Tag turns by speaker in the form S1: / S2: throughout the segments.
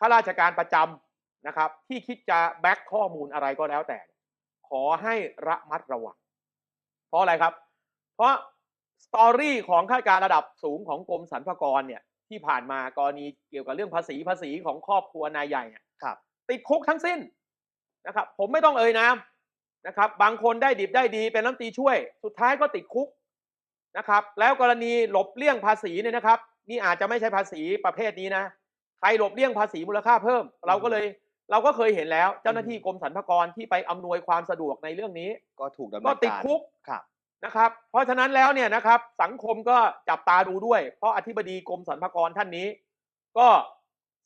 S1: ข้าราชการประจำนะครับ ที่คิดจะแบ็กข้อมูลอะไรก็แล้วแต่ ขอให้ระมัดระวัง เพราะอะไรครับ เพราะสตอรี่ของข้าราชการระดับสูงของกรมสรรพากรเนี่ยที่ผ่านมากรณีเกี่ยวกับเรื่องภาษีภาษีของครอบครัวนายใหญ่เนี่ย
S2: ครับ
S1: ติดคุกทั้งสิ้นนะครับ ผมไม่ต้องเอ่ยนามนะครับ บางคนได้ดิบได้ดีเป็นรัฐมนตรีช่วย สุดท้ายก็ติดคุกนะครับ แล้วกรณีหลบเลี่ยงภาษีเนี่ยนะครับ นี่อาจจะไม่ใช่ภาษีประเภทนี้นะ ใครหลบเลี่ยงภาษีมูลค่าเพิ่ม เราก็เลยเราก็เคยเห็นแล้ว เจ้าหน้าที่กรมสรรพากรที่ไปอำนวยความสะดวกในเรื่องนี้
S2: ก็ถูกดำเนิน
S1: ก็
S2: การ
S1: ติดคุก
S2: ครับ
S1: นะครับ เพราะฉะนั้นแล้วเนี่ยนะครับ สังคมก็จับตาดูด้วย เพราะอธิบดีกรมสรรพากรท่านนี้ ก็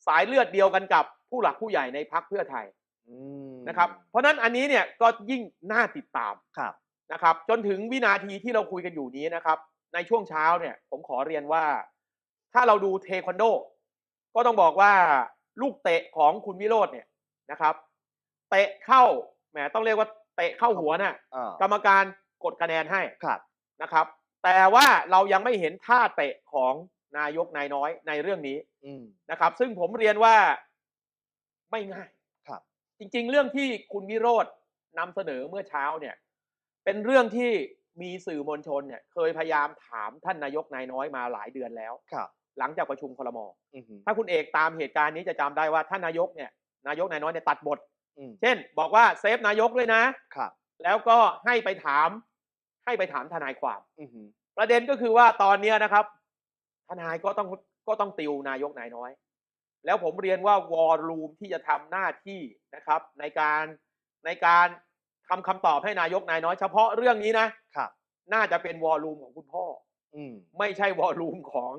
S1: สายเลือดเดียวกันกับผู้หลักผู้ใหญ่ในพักเพื่อไทย
S2: อืม
S1: นะครับ เพราะฉะนั้นอันนี้เนี่ยก็ยิ่งน่าติดตาม
S2: ครับ
S1: นะครับ จนถึงวินาทีที่เราคุยกันอยู่นี้นะครับ ในช่วงเช้าเนี่ย ผมขอเรียนว่า ถ้าเราดูเทควันโด ก็ต้องบอกว่าลูกเตะของคุณวิโรจน์เนี่ยนะครับ เตะเข้าแหมต้องเรียกว่าเตะเข้าหัวน่ะ
S2: อ่าก
S1: รรมการกดคะแนนให้
S2: ครับ
S1: นะครับ แต่ว่าเรายังไม่เห็นท่าเตะของนายกนายน้อยในเรื่องนี้
S2: อืม
S1: นะครับ ซึ่งผมเรียนว่าไม่ง่าย
S2: ครับ
S1: จริง ๆ เรื่องที่คุณวิโรจน์นำเสนอเมื่อเช้าเนี่ย เป็นเรื่องที่มีสื่อมวลชนเนี่ย เคยพยายามถามท่านนายกนายน้อยมาหลายเดือนแล้ว
S2: ครับ
S1: หลังจากประชุมครม
S2: อือหือ
S1: ถ้าคุณเอกตามเหตุการณ์นี้จะจำได้ว่าท่านนายกเนี่ยนายกนายน้อยเนี่ยตัดบท
S2: อืม
S1: เช่น บอกว่าเซฟนายกเลยนะ
S2: ครับ
S1: แล้วก็ให้ไปถาม ให้ไปถามทนายความ
S2: อือหือ
S1: ประเด็นก็คือว่าตอนเนี้ยนะครับ ทนายก็ต้องก็ต้องติวนายกนายน้อย แล้วผมเรียนว่าวอลลุ่มที่จะทำหน้าที่นะครับ ในการในการทำคำตอบให้นายกนายน้อย เฉพาะเรื่องนี้นะครับ น่าจะเป็นวอลลุ่มของคุณพ่อ
S2: อืม
S1: ไม่ใช่วอลลุ่มของ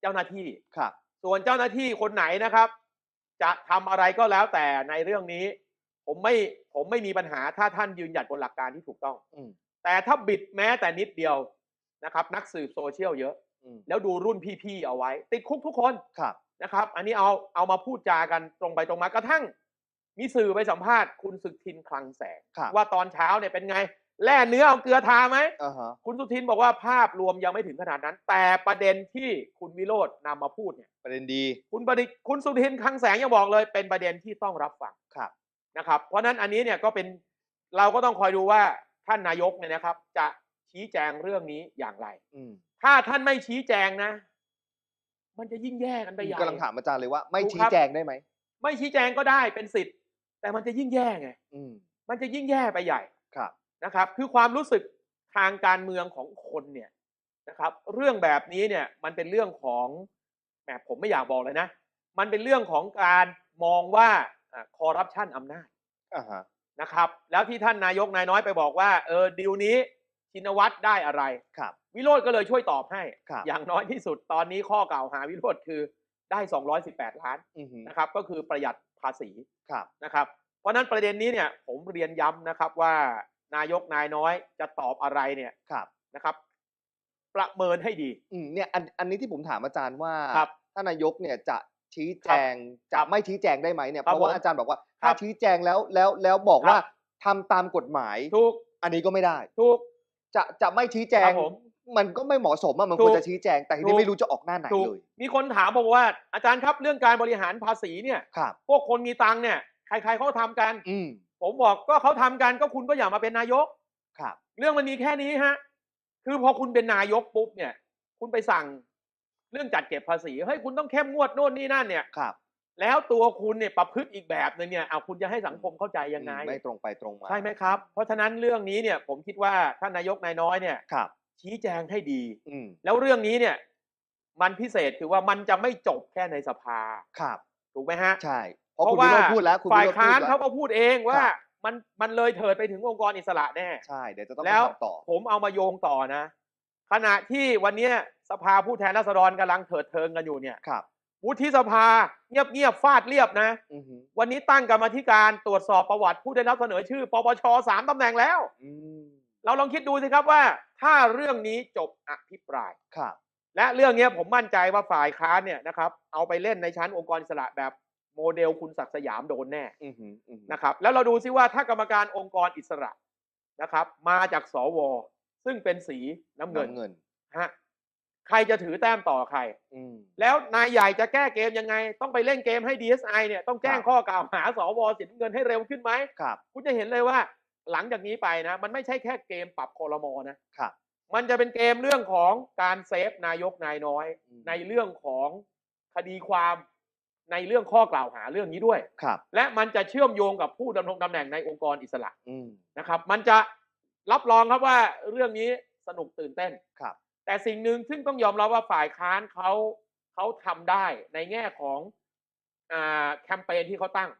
S1: เจ้าหน้าที่
S2: ครับ
S1: ส่วนเจ้าหน้าที่คนไหนนะครับ จะทำอะไรก็แล้วแต่ในเรื่องนี้ ผมไม่ผมไม่มีปัญหาถ้าท่านยืนหยัดบนหลักการที่ถูกต้อง
S2: อืม
S1: แต่ถ้าบิดแม้แต่นิดเดียวนะครับ นักสืบโซเชียลเยอะ
S2: อืม
S1: แล้วดูรุ่นพี่ๆเอาไว้ ติดคุกทุกคน
S2: ครับ
S1: นะครับ อันนี้เอาเอามาพูดจากันตรงไปตรงมากระทั่ง มีสื่อไปสัมภาษณ์คุณสุทินคลังแสง
S2: ครับ
S1: ว่าตอนเช้าเนี่ยเป็นไง แล่เนื้อเอาเกลือทาไหม
S2: อ่าฮะ
S1: คุณสุทินบอกว่าภาพรวมยังไม่ถึงขนาดนั้น แต่ประเด็นที่คุณวิโรจน์นำมาพูดเนี่ย
S2: ประเด็นดี
S1: คุณประดิษฐ์คุณสุทินคลังแสงยังบอกเลย เป็นประเด็นที่ต้องรับฟัง
S2: ครับ
S1: นะครับ เพราะฉะนั้นอันนี้เนี่ยก็เป็นเราก็ต้องคอยดูว่าท่านนายกเนี่ยนะครับ จะชี้แจงเรื่องนี้อย่างไร
S2: อืม
S1: ถ้าท่านไม่ชี้แจงนะ มันจะยิ่งแย่กันไปใหญ่
S2: กำลังถามอาจารย์เลยว่าไม่
S1: ถูก
S2: ชี้
S1: ครับ
S2: แจงได้ไหม
S1: ไม่ชี้แจงก็ได้เป็นสิทธิ์ แต่มันจะยิ่งแย่ไง
S2: อืม
S1: มันจะยิ่งแย่ไปใหญ่
S2: ครับ
S1: นะครับ คือความรู้สึกทางการเมืองของคนเนี่ยนะครับ เรื่องแบบนี้เนี่ยมันเป็นเรื่องของแหมผมไม่อยากบอกเลยนะ มันเป็นเรื่องของการมองว่าคอร์รัปชันอำนาจ
S2: อ่าฮะ
S1: นะครับ แล้วที่ท่านนายกนายน้อยไปบอกว่าเออดีลนี้ชินวัตรได้อะไร
S2: ครับ
S1: วิโรธก็เลยช่วยตอบให้
S2: ครับ
S1: อย่างน้อยที่สุดตอนนี้ข้อกล่าวหาวิโรธคือได้ 218 ล้าน
S2: อือหือ
S1: นะครับ ก็คือประหยัดภาษี
S2: ครับ
S1: นะครับ เพราะฉะนั้นประเด็นนี้เนี่ยผมเรียนย้ำนะครับว่า นายกนายน้อยจะตอบอะไรเนี่ย
S2: ครับ
S1: นะครับ ประเมินให้ดี
S2: อืมเนี่ยอันอันนี้ที่ผมถามอาจารย์ว่า
S1: ครับ
S2: ท่านนายกเนี่ยจะชี้แจง
S1: ครั
S2: จะ
S1: บ
S2: ไม่ชี้แจงได้ไหมเนี่ย
S1: ครับ
S2: เพราะว่า
S1: ผม
S2: อาจารย์บอกว่า
S1: ครั
S2: ถ้า
S1: บ
S2: ชี้แจงแล้วแล้วแล้วบอก
S1: ครับ
S2: ว่าทำตามกฎหมาย
S1: ถูก
S2: อันนี้ก็ไม่ได้
S1: ถูก
S2: จะจะไม่ชี้แจ
S1: ครั
S2: ง
S1: บผม
S2: มันก็ไม่เหมาะสมอะมัน
S1: ถู
S2: คว
S1: ก
S2: รจะชี้แจง แต่ที
S1: ถู
S2: นี้
S1: ก
S2: ไม่รู้จะออกหน้าไหน
S1: ถูก
S2: เลย
S1: มีคนถามบอกว่า อาจารย์ครับเรื่องการบริหารภาษีเนี่ย
S2: ครับ
S1: พวกคนมีตังค์เนี่ย ใครๆเขาทำกัน
S2: อืม
S1: ผมบอกก็เขาทำกันก็คุณก็อย่ามาเป็นนายก
S2: ครับ
S1: เรื่องมันมีแค่นี้ฮะ คือพอคุณเป็นนายกปุ๊บเนี่ย คุณไปสั่งเรื่องจัดเก็บภาษีเฮ้ยคุณต้องเข้มงวดโน่นนี่นั่นเนี่ย
S2: ครับ
S1: แล้วตัวคุณเนี่ยประพฤติอีกแบบหนึงเนี่ยเอาคุณจะให้สังคมเข้าใจยังไง
S2: อืมไม่ตรงไปตรงมา
S1: ใช่ไหมครับ เพราะฉะนั้นเรื่องนี้เนี่ย ผมคิดว่าท่านนายกนายน้อยเนี่ย
S2: ครับ
S1: ชี้แจงให้ดี
S2: อืม
S1: แล้วเรื่องนี้เนี่ย มันพิเศษคือว่ามันจะไม่จบแค่ในสภา
S2: ครับ
S1: ถูกไหมฮะ
S2: ใช่ เพราะ
S1: เพ
S2: คุณ
S1: ราะ
S2: วิ
S1: ว่า
S2: โรจน์พูดแล้วคุณ
S1: ฝ่าย
S2: วิโรจน์
S1: ค้าน
S2: พูดแล้ว
S1: เขาก็พูดเองว่า
S2: ครับ
S1: มันมันเลยเถิดไปถึงองค์กรอิสระแน่
S2: ใช่เดี๋ยวจะต้อง
S1: แล้ว
S2: ไปทำต่อ
S1: ผมเอามาโยงต่อนะ ขณะที่วันเนี้ยสภาผู้แทนราษฎรกำลังเถิดเทิงกันอยู่เนี่ย
S2: ครับ
S1: วุฒิสภาเงียบเงียบๆฟาดเรียบนะ
S2: อือหือ
S1: วันนี้ตั้งกรรมาธิการตรวจสอบประวัติผู้ได้รับเสนอชื่อ ปปชสามตำแหน่งแล้ว
S2: อืม
S1: เราลองคิดดูสิครับว่า ถ้าเรื่องนี้จบอภิปราย
S2: ครับ
S1: และเรื่องเนี้ยผมมั่นใจว่าฝ่ายค้านเนี่ยนะครับ เอาไปเล่นในชั้นองค์กรอิสระแบบ โมเดลคุณศักดิ์สยามโดนแน่
S2: อือหืออือหือ
S1: นะครับ แล้วเราดูซิว่าถ้ากรรมการองค์กรอิสระนะครับ มาจากสว ซึ่งเป็นสีน้ำเงิน
S2: น้ำเงิน
S1: ฮะใครจะถือแต้มต่อใคร
S2: อืม
S1: แล้วนายใหญ่จะแก้เกมยังไง ต้องไปเล่นเกมให้ DSI เนี่ยต้องแจ้ง
S2: ครับ
S1: ข้อกล่าวหาสวสินเงินให้เร็วขึ้นไหม
S2: ครับ
S1: คุณจะเห็นเลยว่า หลังจากนี้ไปนะ มันไม่ใช่แค่เกมปรับคอรมอนะครับมันจะเป็นเกมเรื่องของการเซฟนายกนายน้อย
S2: อืม
S1: ในเรื่องของคดีความ ในเรื่องข้อกล่าวหาเรื่องนี้ด้วย
S2: ครับ
S1: และมันจะเชื่อมโยงกับผู้ดำรงตำแหน่งในองค์กรอิสระ
S2: อืม
S1: นะครับ มันจะรับรองครับว่าเรื่องนี้สนุกตื่นเต้น
S2: ครับ
S1: แต่สิ่งหนึ่งซึ่งต้องยอมรับว่าฝ่ายค้านเขาเขาทำได้ในแง่ของอ่าแคมเปญที่เขาตั้ง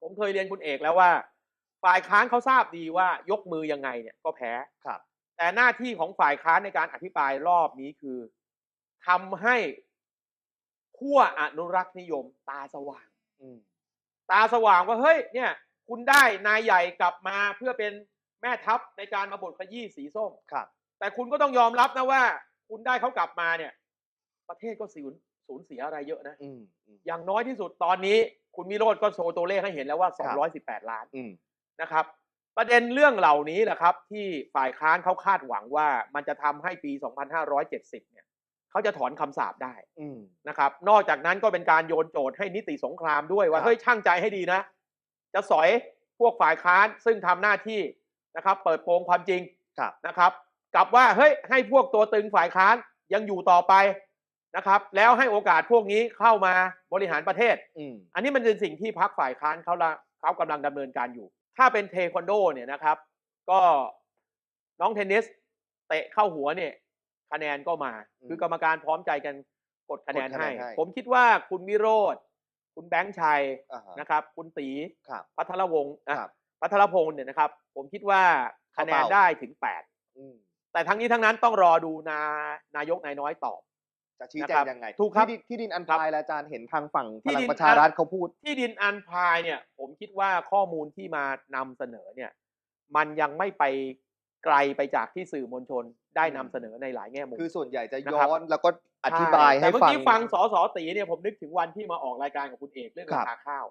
S1: ผมเคยเรียนคุณเอกแล้วว่า ฝ่ายค้านเขาทราบดีว่ายกมือยังไงเนี่ยก็แพ้
S2: ครับ
S1: แต่หน้าที่ของฝ่ายค้านในการอภิปรายรอบนี้คือทำให้ ขั้วอนุรักษ์นิยมตาสว่าง
S2: อืม
S1: ตาสว่างว่าเฮ้ยเนี่ย คุณได้นายใหญ่กลับมาเพื่อเป็นแม่ทัพในการมาบดขยี้สีส้ม
S2: ครับ
S1: แต่คุณก็ต้องยอมรับนะว่า คุณได้เขากลับมาเนี่ย ประเทศก็สูญสูญเสียอะไรเยอะนะ
S2: อืมอืม
S1: อย่างน้อยที่สุดตอนนี้ คุณมิโรธก็โชว์ตัวเลขให้เห็นแล้วว่า
S2: ครับ
S1: 218 ล้าน
S2: อืม
S1: นะครับ ประเด็นเรื่องเหล่านี้แหละครับ ที่ฝ่ายค้านเขาคาดหวังว่ามันจะทำให้ปี 2570 เนี่ย เขาจะถอนคำสาปได้
S2: อืม
S1: นะครับ นอกจากนั้นก็เป็นการโยนโจทย์ให้นิติสงครามด้วยว่า
S2: ครับ
S1: เฮ้ยช่างใจให้ดีนะ จะสอยพวกฝ่ายค้านซึ่งทำหน้าที่นะครับ เปิดโปงความจริง
S2: ครับ
S1: นะครับกลับว่าเฮ้ยให้พวกตัวตึงฝ่ายค้านยังอยู่ต่อไปนะครับ แล้วให้โอกาสพวกนี้เข้ามาบริหารประเทศ
S2: อืม
S1: อันนี้มันเป็นสิ่งที่พักฝ่ายค้านเขาละเขากำลังดำเนินการอยู่ ถ้าเป็นเทควันโดเนี่ยนะครับ ก็น้องเทนนิสเตะเข้าหัวเนี่ย คะแนนก็มา
S2: อืม
S1: คือกรรมการพร้อมใจกันกดคะแนน
S2: กดคะแน
S1: ให้
S2: นให้
S1: ผมคิดว่าคุณวิโรธคุณแบงค์ชัย
S2: อ่าฮะ
S1: นะครับ คุณตี
S2: ครับ
S1: พัทรวงศ์อะ
S2: ครับ
S1: พัทรพงศ์เนี่ยนะครับ ผมคิดว่าคะแนน
S2: เข้าเป้า
S1: ได้ถึงแปด
S2: อืม
S1: แต่ทั้งนี้ทั้งนั้นต้องรอดูนานายกนายน้อยตอบ
S2: จะชี้
S1: นะ
S2: แจ
S1: ครั
S2: ง
S1: บ
S2: ยังไง
S1: ถูกครับ
S2: ที่ดินที่ดินอัน
S1: ครับ
S2: พายและอาจารย์เห็นทางฝั่งพ
S1: ที่
S2: ลัง
S1: ดิน
S2: ประชารัฐเขาพูด
S1: ที่ดินอันพายเนี่ย ผมคิดว่าข้อมูลที่มานำเสนอเนี่ย มันยังไม่ไป ไกลไปจากที่สื่อมวลชนได้นำเสนอในหลายแง่มุม
S2: คือส่วนใหญ่จะ
S1: นะ
S2: ย้
S1: ครับ
S2: อนแล้วก็อธิบาย
S1: ช่
S2: ให้
S1: แต่เมื่อ
S2: ฟัง
S1: กี้ฟังสสตีเนี่ยผมนึกถึงวันที่มาออกรายการกับคุณเอกเรื่อง
S2: ครั
S1: รา
S2: บ
S1: คาข้าว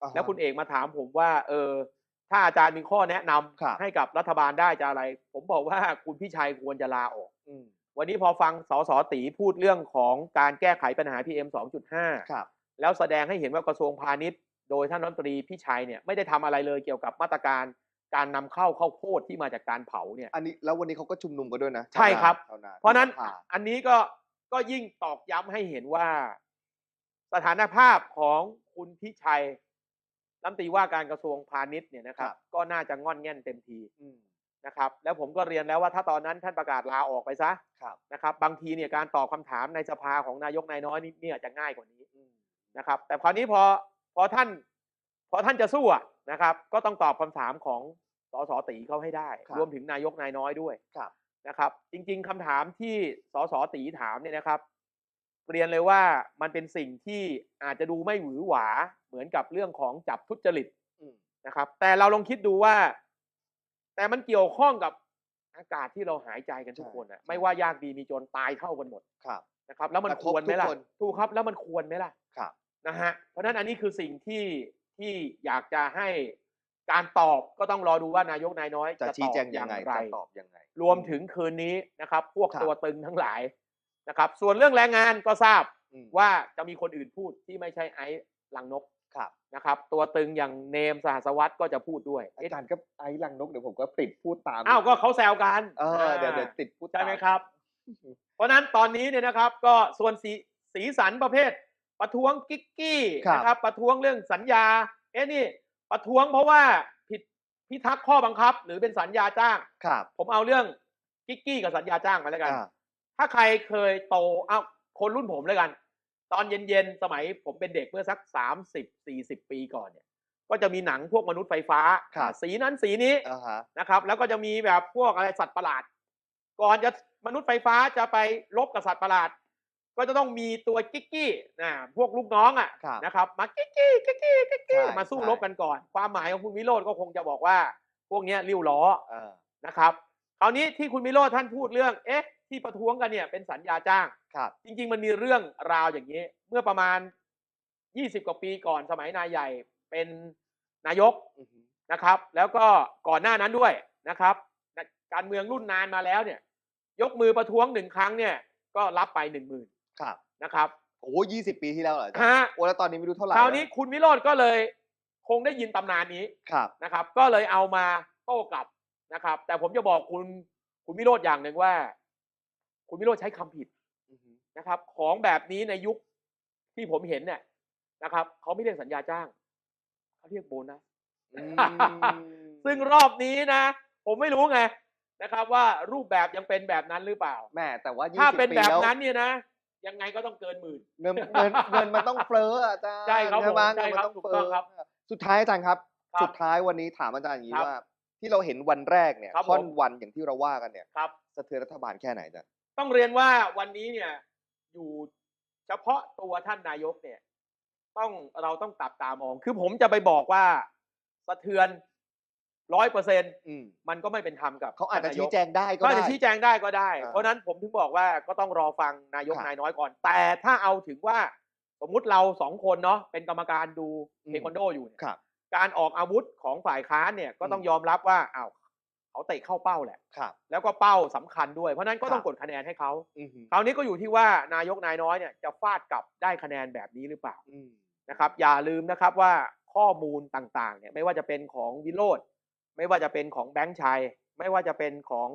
S2: อ่าฮะ
S1: แล้วคุณเอกมาถามผมว่า เออ ถ้าอาจารย์มีข้อแนะนำ
S2: ครับ
S1: ให้กับรัฐบาลได้จะอะไร ผมบอกว่าคุณพี่ชัยควรจะลาออก
S2: อืม
S1: วันนี้พอฟังสสตีพูดเรื่องของการแก้ไขปัญหา PM 2.5
S2: ครับ
S1: แล้วแสดงให้เห็นว่ากระทรวงพาณิชย์ โดยท่านรัฐมนตรีพี่ชัยเนี่ยไม่ได้ทำอะไรเลยเกี่ยวกับมาตรการ การนำเข้าข้าวโพดที่มาจากการเผาเนี่ย
S2: อันนี้แล้ววันนี้เขาก็ชุมนุมกันด้วยนะ
S1: ใช่ครับ
S2: ชาวนา
S1: เพราะฉะนั้น
S2: ที่สภา
S1: อันนี้ก็ก็ยิ่งตอกย้ำให้เห็นว่า สถานภาพของคุณพิชัยรัฐมนตรีว่าการกระทรวงพาณิชย์เนี่ยนะครับ ก็น่าจะง่อนแง่นเต็มที
S2: อืม
S1: นะครับ แล้วผมก็เรียนแล้วว่าถ้าตอนนั้นท่านประกาศลาออกไปซะ
S2: ครับ
S1: นะครับ บางทีเนี่ยการตอบคำถามในสภาของนายกนายน้อยนี่เนี่ยจะง่ายกว่านี้
S2: อืม
S1: นะครับ แต่คราวนี้พอพอท่าน พอท่านจะสู้อะ นะครับ ก็ต้องตอบคำถามของสสตีเขาให้ได้
S2: ครับ
S1: รวมถึงนายกนายน้อยด้วย
S2: ครับ
S1: นะครับ จริง ๆคำถามที่สสตีถามเนี่ยนะครับ เรียนเลยว่ามันเป็นสิ่งที่อาจจะดูไม่หวือหวาเหมือนกับเรื่องของจับทุจริต
S2: อืม
S1: นะครับ แต่เราลองคิดดูว่า แต่มันเกี่ยวข้องกับอากาศที่เราหายใจกันทุกคนอะไม่ว่ายากดีมีจนตายเท่ากันหมด
S2: ครับ
S1: นะครับ แล้วมัน
S2: กระ
S1: ค
S2: ทบ
S1: วรไหมล่ะ
S2: ทุกคน
S1: ถูกครับ แล้วมันควรไหมล่ะ
S2: ครับ
S1: นะฮะเพราะฉะนั้นอันนี้คือสิ่งที่ ที่อยากจะให้การตอบก็ต้องรอดูว่านายกนายน้อย
S2: จะ
S1: ตอบ
S2: ชี้แจง
S1: อ
S2: ยั
S1: ย่างง
S2: ไง
S1: ไร
S2: จะตอบยังไง
S1: รวมถึงคืนนี้นะครับ พวก
S2: ครับ
S1: ตัวตึงทั้งหลายนะครับ ส่วนเรื่องแรงงานก็ทราบ
S2: อืม
S1: ว่าจะมีคนอื่นพูดที่ไม่ใช่ไอ้ลังนก
S2: ครับ
S1: นะครับ ตัวตึงอย่างเนมสหัสวัตรก็จะพูดด้วย
S2: อาจารย์ก็ไอ้ลังนกเดี๋ยวผมก็ติดพูดตาม
S1: อ้าวก็เขาแซวกัน
S2: เออเดี๋ยวเดี๋ยวติดพูดตา
S1: ใช่ไหมครับ เพราะฉะนั้นตอนนี้เนี่ยนะครับ ก็ส่วนสีสีสันประเภท ประท้วงกิ๊กกี้
S2: ครับ
S1: นะครับประท้วงเรื่องสัญญาเอ๊ะนี่ประท้วงเพราะว่าผิดพิทักษ์ข้อบังคับ หรือเป็นสัญญาจ้าง
S2: ครับ
S1: ผมเอาเรื่องกิ๊กกี้กับสัญญาจ้างมาแล้วกัน
S2: อ่า
S1: ถ้าใครเคยโตเอาคนรุ่นผมแล้วกัน ตอนเย็นๆสมัยผมเป็นเด็กเมื่อสักสามสิบสี่สิบปีก่อนเนี่ยก็จะมีหนังพวกมนุษย์ไฟฟ้า
S2: ครับ
S1: สีนั้นสีนี้
S2: อ่าฮะ
S1: นะครับ แล้วก็จะมีแบบพวกอะไรสัตว์ประหลาด ก่อนจะมนุษย์ไฟฟ้าจะไปลบกับสัตว์ประหลาด ก็จะต้องมีตัวกิ๊กกี้นะพวกลูกน้องอะ
S2: ครับ
S1: นะครับมากิ๊กกี้กิ๊กกี้กิ๊กกี้
S2: ใช่
S1: มาสู้
S2: ใช่
S1: รบกันก่อน ความหมายของคุณวิโรธก็คงจะบอกว่า พวกเนี้ยริ้วล้อ
S2: เออ
S1: นะครับคราวนี้ที่คุณวิโรธท่านพูดเรื่องเอ๊ะที่ประท้วงกันเนี่ยเป็นสัญญาจ้าง
S2: ครับ
S1: จริง ๆ มันมีเรื่องราวอย่างนี้ เมื่อประมาณ 20 กว่าปีก่อนสมัยนายใหญ่เป็นนายก
S2: อือฮึ
S1: นะครับแล้วก็ก่อนหน้านั้นด้วยนะครับการเมืองรุ่นนานมาแล้วเนี่ยยกมือประท้วงหนึ่งครั้งเนี่ยก็รับไปหนึ่งหมื่น
S2: ครับ
S1: นะครับ
S2: โอ้ยี่สิบปีที่แล้วเหรออาจารย์
S1: ฮะ
S2: โอ้แล้วตอนนี้ไม่รู้เท่าไหร่
S1: คราวนี้
S2: แล้
S1: คุณวิโรจน์ก็เลยคงได้ยินตำนานนี้
S2: ครับ
S1: นะครับ ก็เลยเอามาโต้กลับนะครับ แต่ผมจะบอกคุณคุณวิโรจน์อย่างหนึ่งว่า คุณวิโรจน์ใช้คำผิด
S2: อือฮึ
S1: นะครับ ของแบบนี้ในยุคที่ผมเห็นเนี่ยนะครับเขาไม่เรียกสัญญาจ้างเขาเรียกโบนัส
S2: อืม
S1: ซึ่งรอบนี้นะ ผมไม่รู้ไงนะครับ ว่ารูปแบบยังเป็นแบบนั้นหรือเปล่า
S2: แม่แต่ว่ายี่
S1: ถ้า
S2: สิบ
S1: เป็น
S2: ปี
S1: แบบ
S2: แล้ว
S1: นั้นเนี่ยนะ ยังไงก็ต้องเกินหมื่น
S2: เงินเงินเงินมันต้องเฟ้ออาจารย์
S1: ใช่ครับผม
S2: ไห
S1: ใช่
S2: เงิน
S1: ครับ
S2: มันต้อง
S1: ถูก
S2: เฟ้
S1: ต้องครับ
S2: สุดท้ายอาจารย์ครับ
S1: ครับ
S2: สุดท้ายวันนี้ถามอาจารย์อย่างนี้
S1: ครับ
S2: ว่า ที่เราเห็นวันแรกเนี่ย
S1: ครับ
S2: ค่อน
S1: ผม
S2: วันอย่างที่เราว่ากันเนี่ย
S1: ครับ
S2: สะเทือนรัฐบาลแค่ไหนอาจารย์
S1: ต้องเรียนว่าวันนี้เนี่ยอยู่เฉพาะตัวท่านนายกเนี่ย ต้องเราต้องตับตามอง คือผมจะไปบอกว่าสะเทือน ร้อยเปอร์เซ็น
S2: อืม
S1: มันก็ไม่เป็นธรรมกับ
S2: เขาอาจจะ
S1: ท่นนย
S2: ชี้
S1: ก
S2: แจงได้ก็
S1: ก็
S2: ได้
S1: จะชี้แจงได้ก็ได้
S2: อ่า
S1: เพราะฉะนั้นผมถึงบอกว่าก็ต้องรอฟังนายก
S2: ครับ
S1: นายน้อยก่อน แต่ถ้าเอาถึงว่าสมมุติเราสองคนเนาะเป็นกรรมการดู
S2: อืม
S1: เทควันโดอยู่เนี่ย
S2: ครับ
S1: การออกอาวุธของฝ่ายค้านเนี่ยก็ต้อง
S2: อืม
S1: ยอมรับว่าอ้าวเขาเตะเข้าเป้าแหละ
S2: ครับ
S1: แล้วก็เป้าสำคัญด้วย เพราะฉะนั้นก็ต้อง
S2: ครับ
S1: กดคะแนนให้เขา
S2: อือฮึ
S1: คราวนี้ก็อยู่ที่ว่านายกนายน้อยเนี่ยจะฟาดกลับได้คะแนนแบบนี้หรือเปล่า
S2: อืม
S1: นะครับ อย่าลืมนะครับว่าข้อมูลต่างๆเนี่ยไม่ว่าจะเป็นของวิโรธ ไม่ว่าจะเป็นของแบงค์ชัย ไม่ว่าจะเป็นของ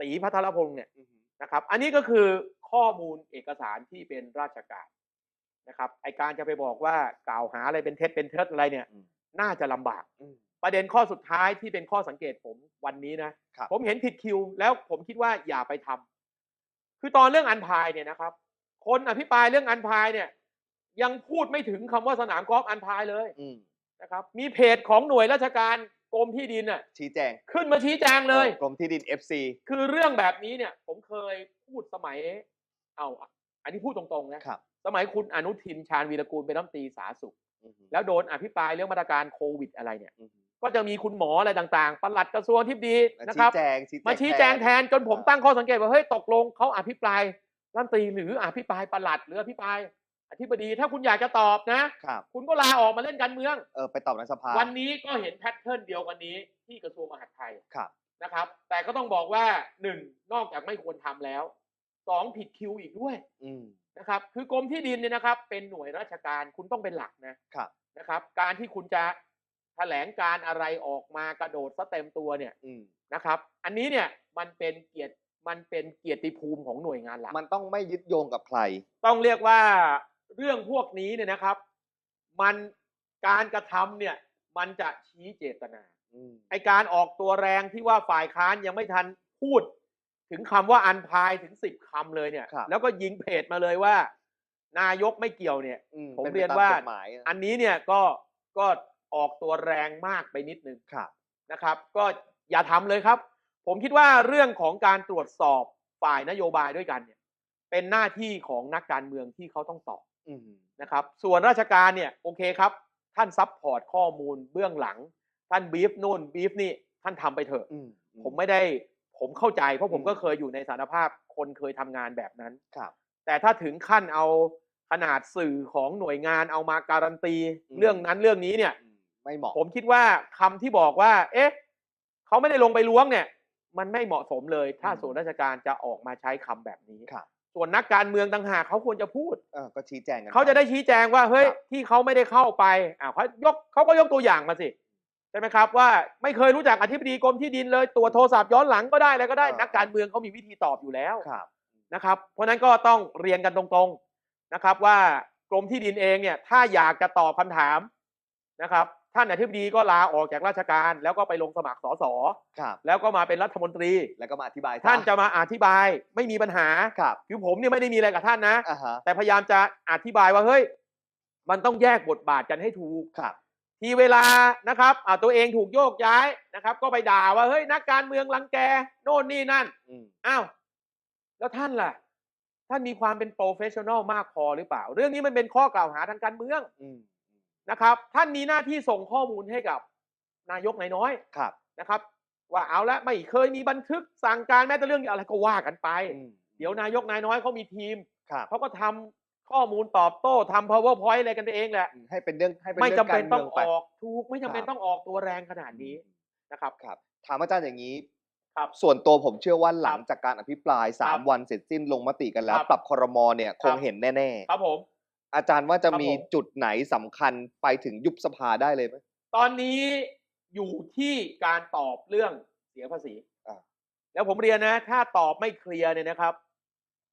S1: ตีพัทรพงษ์เนี่ย
S2: อือฮึ
S1: นะครับ อันนี้ก็คือข้อมูลเอกสารที่เป็นราชการนะครับไอการจะไปบอกว่ากล่าวหาอะไรเป็นเท็จเป็นเท็จอะไรเนี่ย
S2: อืม
S1: น่าจะลำบาก
S2: อืม
S1: ประเด็นข้อสุดท้ายที่เป็นข้อสังเกตผมวันนี้นะ
S2: ครับ
S1: ผมเห็นผิดคิว แล้วผมคิดว่าอย่าไปทำคือตอนเรื่องอันพายเนี่ยนะครับ คนอภิปรายเรื่องอันพายเนี่ย ยังพูดไม่ถึงคำว่าสนามกอล์ฟอันพายเลย
S2: อืม
S1: นะครับ มีเพจของหน่วยราชการ กรมที่ดินน่ะ
S2: ชี้แจง
S1: ขึ้นมาชี้แจงเลย
S2: กรมที่ดิน FC
S1: คือเรื่องแบบนี้เนี่ยผมเคยพูดสมัย เอาอันนี้พูดตรงๆนะครับ สมัยคุณอนุทินชาญวีรกูลเป็นรัฐมนตรีสาธารณสุข
S2: อือฮึ
S1: แล้วโดนอภิปรายเรื่องมาตรการโควิดอะไรเนี่ย
S2: อือฮึ
S1: ก็จะมีคุณหมออะไรต่างๆปลัดกระทรวงทิบดี
S2: มา
S1: นะค
S2: ชี้
S1: รับ
S2: แจงชี้แจง
S1: มาชี้แจงแทนจนผมตั้งข้อสังเกตว่าเฮ้ยตกลงเขาอภิปรายรัฐมนตรีหรืออภิปรายปลัดหรืออภิปราย อธิบดีถ้าคุณอยากจะตอบนะ
S2: ครับ
S1: คุณก็ลาออกมาเล่นการเมือง
S2: เออไปตอบในสภา
S1: วันนี้ก็เห็นแพทเทิร์นเดียวกันนี้ที่กระทรวงมหาดไทย
S2: ครับ
S1: นะครับ แต่ก็ต้องบอกว่าหนึ่งนอกจากไม่ควรทำแล้วสองผิดคิวอีกด้วย
S2: อืม
S1: นะครับ คือกรมที่ดินเนี่ยนะครับ เป็นหน่วยราชการคุณต้องเป็นหลักนะครับ นะครับ การที่คุณจะแถลงการอะไรออกมากระโดดซะเต็มตัวเนี่ย
S2: อืม
S1: นะครับ อันนี้เนี่ยมันเป็นเกียรติมันเป็นเกียรติภูมิของหน่วยงานหลัก
S2: มันต้องไม่ยึดโยงกับใคร
S1: ต้องเรียกว่า เรื่องพวกนี้เนี่ยนะครับ มันการกระทำเนี่ย มันจะชี้เจตนา
S2: อืม
S1: ไอการออกตัวแรงที่ว่าฝ่ายค้านยังไม่ทันพูด ถึงคำว่าอันพายถึงสิบคำเลยเนี่ย
S2: ครับ
S1: แล้วก็ยิงเพจมาเลยว่า นายกไม่เกี่ยวเนี่ย
S2: อื
S1: ผม
S2: ป็ไป
S1: เรียน
S2: ต
S1: ว่า
S2: กฎหมายอะ
S1: อันนี้เนี่ยก็ก็ออกตัวแรงมากไปนิดนึง
S2: ครับ
S1: นะครับก็อย่าทำเลยครับ ผมคิดว่าเรื่องของการตรวจสอบฝ่ายนโยบายด้วยกันเนี่ยเป็นหน้าที่ของนักการเมืองที่เขาต้องตอบ
S2: อืม
S1: นะครับ ส่วนราชการเนี่ยโอเคครับ ท่านซัพพอร์ตข้อมูลเบื้องหลัง ท่านบีฟนู่นบีฟนี่ท่านทำไปเถอะ
S2: อืม
S1: ผมไม่ได้ผมเข้าใจ เพราะผม
S2: อืม
S1: ก็เคยอยู่ในสถานภาพคนเคยทำงานแบบนั้น
S2: ครับ
S1: แต่ถ้าถึงขั้นเอาขนาดสื่อของหน่วยงานเอามาการันตี
S2: อืม
S1: เรื่องนั้นเรื่องนี้เนี่ย
S2: อืมไม่เหมาะ
S1: ผมคิดว่าคำที่บอกว่า เอ๊ะเขาไม่ได้ลงไปล้วงเนี่ย มันไม่เหมาะสมเลย ถ้า
S2: อืม
S1: ส่วนราชการจะออกมาใช้คำแบบนี้
S2: ครับ
S1: ส่วนนักการเมืองต่างหากเขาควรจะพูด
S2: เออก็ชี้แจงกัน
S1: เขาจะได้
S2: ป
S1: ชี้แจงว่าเฮ้ย
S2: ครับ
S1: ที่เขาไม่ได้เข้าไปอ่าเขายกเขาก็ยกตัวอย่างมาสิใช่ไหมครับว่าไม่เคยรู้จักอธิบดีกรมที่ดินเลยตัวจโทรศัพท์ย้อนหลังก็ได้อะไรก็ได้
S2: อ่านั
S1: นักการเมืองเขามีวิธีตอบอยู่แล้ว
S2: ครับ
S1: นะครับ เพราะฉะนั้นก็ต้องเรียนกันตรงๆนะครับว่ากรมที่ดินเองเนี่ยถ้าอยากจะตอบคำถามนะครับ ท่านอธิบดีก็ลาออกจากราชการแล้วก็ไปลงสมัครสส
S2: ครับ
S1: แล้วก็มาเป็นรัฐมนตรี
S2: แล้วก็มาอธิบายซ
S1: ท่านจะมาอธิบายไม่มีปัญหา
S2: ครับ
S1: คือผมเนี่ยไม่ได้มีอะไรกับท่านนะ
S2: อ่าฮะ
S1: แต่พยายามจะอธิบายว่าเฮ้ย มันต้องแยกบทบาทกันให้ถูก
S2: ครับ
S1: ทีเวลานะครับอ่าตัวเองถูกโยกย้ายนะครับ ก็ไปด่าว่าเฮ้ยนักการเมืองรังแกโน่นนี่นั่น
S2: อืม
S1: อ้าวแล้วท่านล่ะ ท่านมีความเป็นโปรเฟชชั่นอลมากพอหรือเปล่า เรื่องนี้มันเป็นข้อกล่าวหาทางการเมือง
S2: อืม
S1: นะครับ ท่านมีหน้าที่ส่งข้อมูลให้กับนายกนายน้อย
S2: ครับ
S1: นะครับ ว่าเอาละไม่เคยมีบันทึกสั่งการแม้แต่เรื่องอะไรก็ว่ากันไป
S2: อืม
S1: เดี๋ยวนายกนายน้อยเขามีทีม
S2: ครับ
S1: เขาก็ทำข้อมูลตอบโต้ทำ powerpoint อะไรกันไปเองแหละ
S2: อืมให้เป็นเรื่องให้เป็น
S1: ไม่
S2: เรื่
S1: จำเป็นต้อง
S2: การมื
S1: ออกถูกไม่จำเป็น
S2: ครับ
S1: ต้องออกตัวแรงขนาดนี้นะครับ
S2: ครับ ถามอาจารย์อย่างนี้
S1: ครับ
S2: ส่วนตัวผมเชื่อว่าหลัง
S1: ครับ
S2: จากการอภิปราย
S1: ครับ
S2: 3วันเสร็จสิ้นลงมติกันแล้ว
S1: ครับ
S2: ปรับครมเนี่ยค
S1: ครั
S2: ง
S1: บ
S2: เห็นแน่
S1: ครับผม
S2: ๆ อาจารย์ว่าจะ
S1: ครับ
S2: มี
S1: ผม
S2: จุดไหนสำคัญไปถึงยุบสภาได้เลยไหม
S1: ตอนนี้อยู่ที่การตอบเรื่องเสียภาษี
S2: อ่า
S1: แล้วผมเรียนนะ ถ้าตอบไม่เคลียร์เนี่ยนะครับ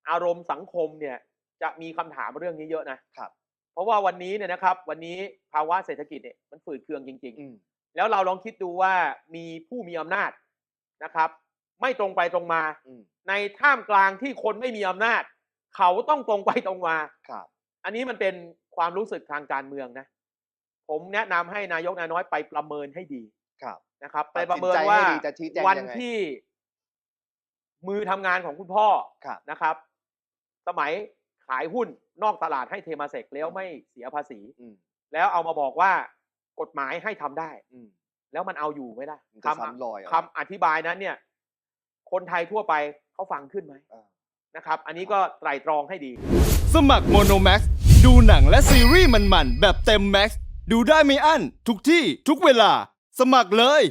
S1: อารมณ์สังคมเนี่ยจะมีคำถามเรื่องนี้เยอะนะ
S2: ครับ
S1: เพราะว่าวันนี้เนี่ยนะครับ วันนี้ภาวะเศรษฐกิจเนี่ยมันฝืดเคืองจริง
S2: อืม
S1: ๆแล้วเราลองคิดดูว่ามีผู้มีอำนาจนะครับ ไม่ตรงไปตรงมา
S2: อืม
S1: ในท่ามกลางที่คนไม่มีอำนาจ เขาต้องตรงไปตรงมา
S2: ครับ
S1: อันนี้มันเป็นความรู้สึกทางการเมืองนะ ผมแนะนำให้นายกนายน้อยไปประเมินให้ดี
S2: ครับ
S1: นะครับ ไป
S2: ตัด
S1: ประ
S2: สิน
S1: เมิน
S2: ใจ
S1: ว่า
S2: ให้ดีจะชี้แจง
S1: วัน
S2: ยังไง
S1: ที่มือทำงานของคุณพ่อ
S2: ครับ
S1: นะครับ สมัยขายหุ้นนอกตลาดให้เทมาเซกแล้วไม่เสียภาษี
S2: อืม
S1: แล้วเอามาบอกว่ากฎหมายให้ทำได้
S2: อืม
S1: แล้วมันเอาอยู่ไหมล่ะ
S2: มันจะซ้ำรอยเหรอ
S1: คำอธิบายนั้นเนี่ย คนไทยทั่วไปเขาฟังขึ้นไหม
S2: อ่า
S1: นะครับ อันนี้ก็ไตรตรองให้ดี
S3: สมัครโมโนแม็ก ดูหนังและซีรีส์มันๆ แบบเต็มแม็กซ์ ดูได้ไม่อั้น ทุกที่ทุกเวลา สมัครเลย